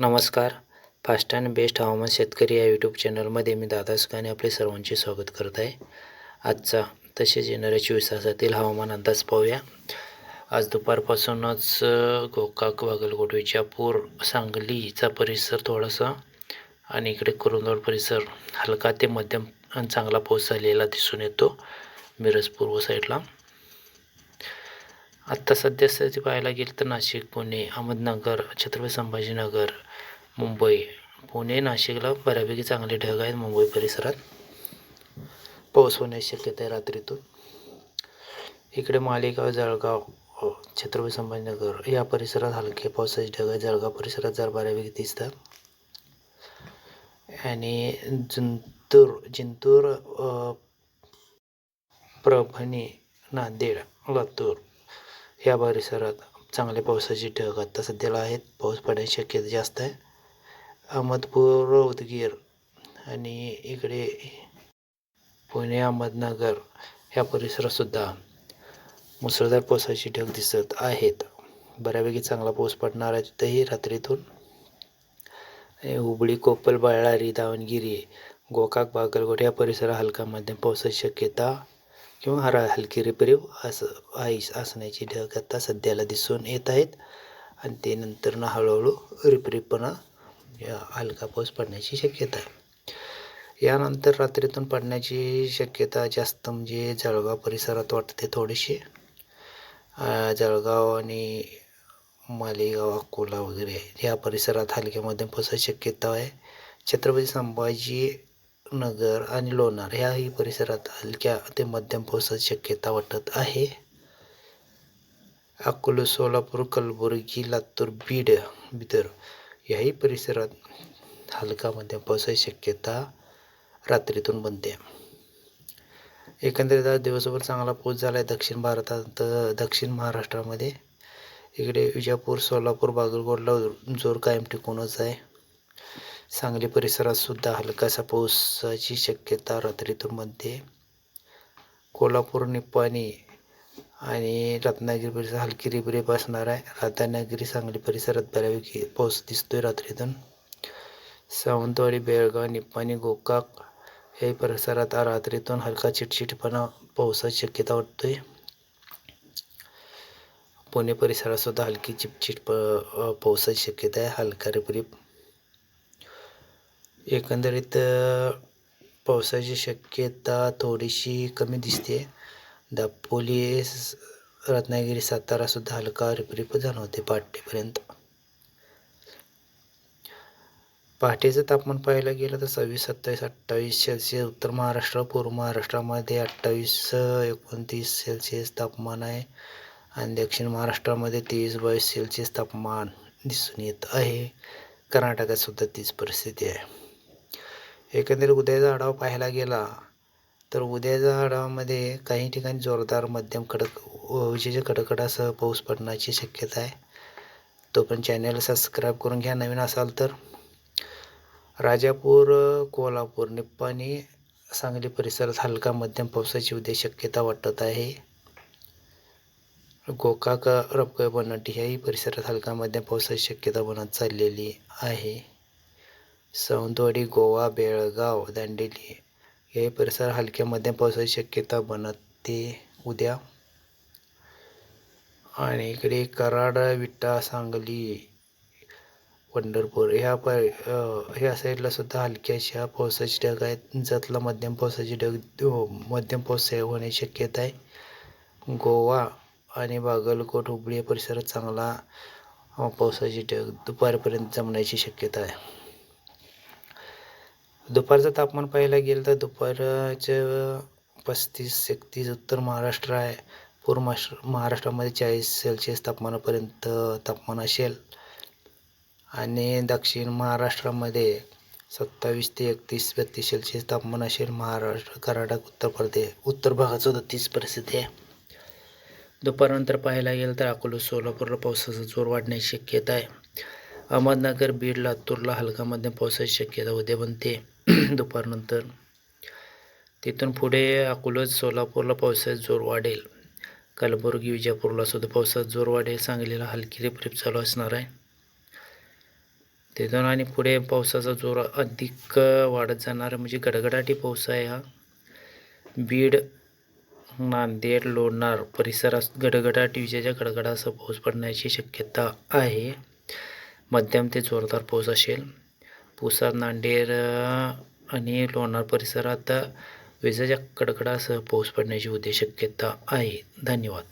नमस्कार. Fast and best हवामान शेतकरी या यूट्यूब चॅनलमध्ये मी दादा सुखाने आपले सर्वांचे स्वागत करत आहे. आजचा तसेच येणाऱ्या चोवीस तासातील हवामान अंदाज पाहूया. आज दुपारपासूनच गोकाक बागलकोट विजापूर सांगलीचा परिसर थोडासा आणि इकडे कुरुंदवाड परिसर हलका ते मध्यम आणि चांगला पाऊस झालेला दिसून येतो. मिरज पूर्व साईडला. आत्ता सध्या स्थिती पाहायला गेलं तर नाशिक पुणे अहमदनगर छत्रपती संभाजीनगर मुंबई पुणे नाशिकला बऱ्यापैकी चांगले ढग आहेत मुंबई परिसरात. पाऊस होण्याची शक्यता आहे रात्रीतून. इकडे मालेगाव जळगाव छत्रपती संभाजीनगर या परिसरात हलके पावसाचे ढग आहे जळगाव परिसरात जर बऱ्यापैकी दिसतात. आणि जिंतूर जिंतूर प्रभणी परभणी नांदेड लातूर या परिसरात चांगल्या पावसाची ढग आत्ता सध्याला आहेत. पाऊस पडण्याची शक्यता जास्त आहे. अहमदपूर उदगीर आणि इकडे पुणे अहमदनगर ह्या परिसरातसुद्धा मुसळधार पावसाची ढग दिसत आहेत. बऱ्यापैकी चांगला पाऊस पडणार आहे तिथंही रात्रीतून. हुबळी कोपल बळारी दावणगिरी गोकाक बागलकोट या परिसरात हलका मध्यम पावसाची शक्यता किंवा हरा हलकी रिपरीव असं आईस असण्याची ढग आता सध्याला दिसून येत आहेत. आणि ते नंतर हळूहळू रिपरीपणा या हलका पाऊस पडण्याची शक्यता आहे. यानंतर रात्रीतून पडण्याची शक्यता जास्त म्हणजे जळगाव परिसरात वाटते थोडीशी. जळगाव आणि मालेगाव अकोला वगैरे या परिसरात हलक्या मध्यम पावसाची शक्यता आहे. छत्रपती संभाजी नगर आणि लोणार ह्याही परिसरात हलक्या ते मध्यम पावसाची शक्यता वाटत आहे. अकोला सोलापूर कलबुर्गी लातूर बीड बिदर याही परिसरात हलका मध्यम पावसाची शक्यता रात्रीतून बनते. एकंदरीत आज दिवसभर चांगला पाऊस झाला आहे दक्षिण भारतात दक्षिण महाराष्ट्रामध्ये. इकडे विजापूर सोलापूर बागलकोटला जोर कायम टिकूनच आहे. सांगली परिसरात सुद्धा हलकासा पावसाची शक्यता रात्रीतून मध्ये कोल्हापूर निपाणी आणि रत्नागिरी परिसर हलकी रिपरिप असणार आहे. रत्नागिरी सांगली परिसरात बऱ्यापैकी पाऊस दिसतोय रात्रीतून. सावंतवाडी बेळगाव निपाणी गोकाक हे परिसरात रात्रीतून हलका चिटचिटपणा पावसाची शक्यता वाटतोय. पुणे परिसरात सुद्धा हलकी चिपचिट प अ, पावसाची शक्यता आहे. हलका रिपरिप एकंदरीत पावसाची शक्यता थोडीशी कमी दिसते. दापोली रत्नागिरी सातारासुद्धा हलका रिपरिप जाणवते पहाटेपर्यंत. पहाटेचं तापमान पाहायला गेलं तर सव्वीस सत्तावीस अठ्ठावीस सेल्सिअस उत्तर महाराष्ट्र पूर्व महाराष्ट्रामध्ये अठ्ठावीस एकोणतीस सेल्सिअस तापमान आहे आणि दक्षिण महाराष्ट्रामध्ये तेवीस बावीस सेल्सिअस तापमान दिसून येत आहे. कर्नाटकात सुद्धा तीच परिस्थिती आहे. एकंदरीत उद्याचा आढावा पाहायला गेला तर उद्याच्या आढावामध्ये काही ठिकाणी जोरदार मध्यम कडक विजेच्या कडकडासह पाऊस पडण्याची शक्यता आहे. तो पण चॅनल सबस्क्राईब करून घ्या. नवीन असाल तर राजापूर कोल्हापूर निप्पाणी सांगली परिसरात हलका मध्यम पावसाची उद्या शक्यता वाटत आहे. गोकाक रपकय बनटी ह्याही परिसरात हलका मध्यम पावसाची शक्यता बनत चाललेली आहे. सावंतवाडी गोवा बेळगाव दांडेली हे परिसर हलक्या मध्यम पावसाची शक्यता बनते उद्या. आणि इकडे कराड विटा सांगली पंढरपूर ह्या प ह्या साईडला सुद्धा हलक्याशा पावसाची ढग आहेत. जतला मध्यम पावसाची ढग हो, मध्यम पाऊस होण्याची शक्यता आहे. गोवा आणि बागलकोट हुबळी परिसरात चांगला पावसाचे पावसाची ढग दुपारपर्यंत जमण्याची शक्यता आहे. दुपारचं तापमान पाहायला गेलं तर दुपारचं पस्तीस एकतीस उत्तर महाराष्ट्र आहे. पूर्व महाराष्ट्र महाराष्ट्रामध्ये चाळीस सेल्सिअस तापमानापर्यंत तापमान असेल. आणि दक्षिण महाराष्ट्रामध्ये सत्तावीस ते एकतीस बत्तीस सेल्सिअस तापमान असेल. महाराष्ट्र कर्नाटक उत्तर प्रदेश उत्तर भागाचं तीच परिस्थिती आहे. दुपारनंतर पाहायला गेलं तर अकोला सोलापूरला पावसाचा जोर वाढण्याची शक्यता आहे. अहमदनगर बीड लातूरला हलका मध्यम पावसाची शक्यता उद्या बनते दुपारनंतर. तिथून पुढे अकोला सोलापूरला पावसाचा जोर वाढेल. कलबुर्गी विजापूरला सुद्धा पावसाचा जोर वाढेल सांगलीला हलकी रिपरिप चालू असणार आहे. तिथून आणि पुढे पावसाचा जोर अधिक वाढत जाणार म्हणजे गडगडाटी पाऊस आहे हा. बीड नांदेड लोणार परिसरात गडगडाट विजेच्या गडगडासह पाऊस पडण्याची शक्यता आहे. मध्यम ते जोरदार पाऊस असेल. पुसाद नांदेड आणि लोणार परिसरात विजेच्या कडकडासह पाऊस पडण्याची उद्या शक्यता आहे. धन्यवाद.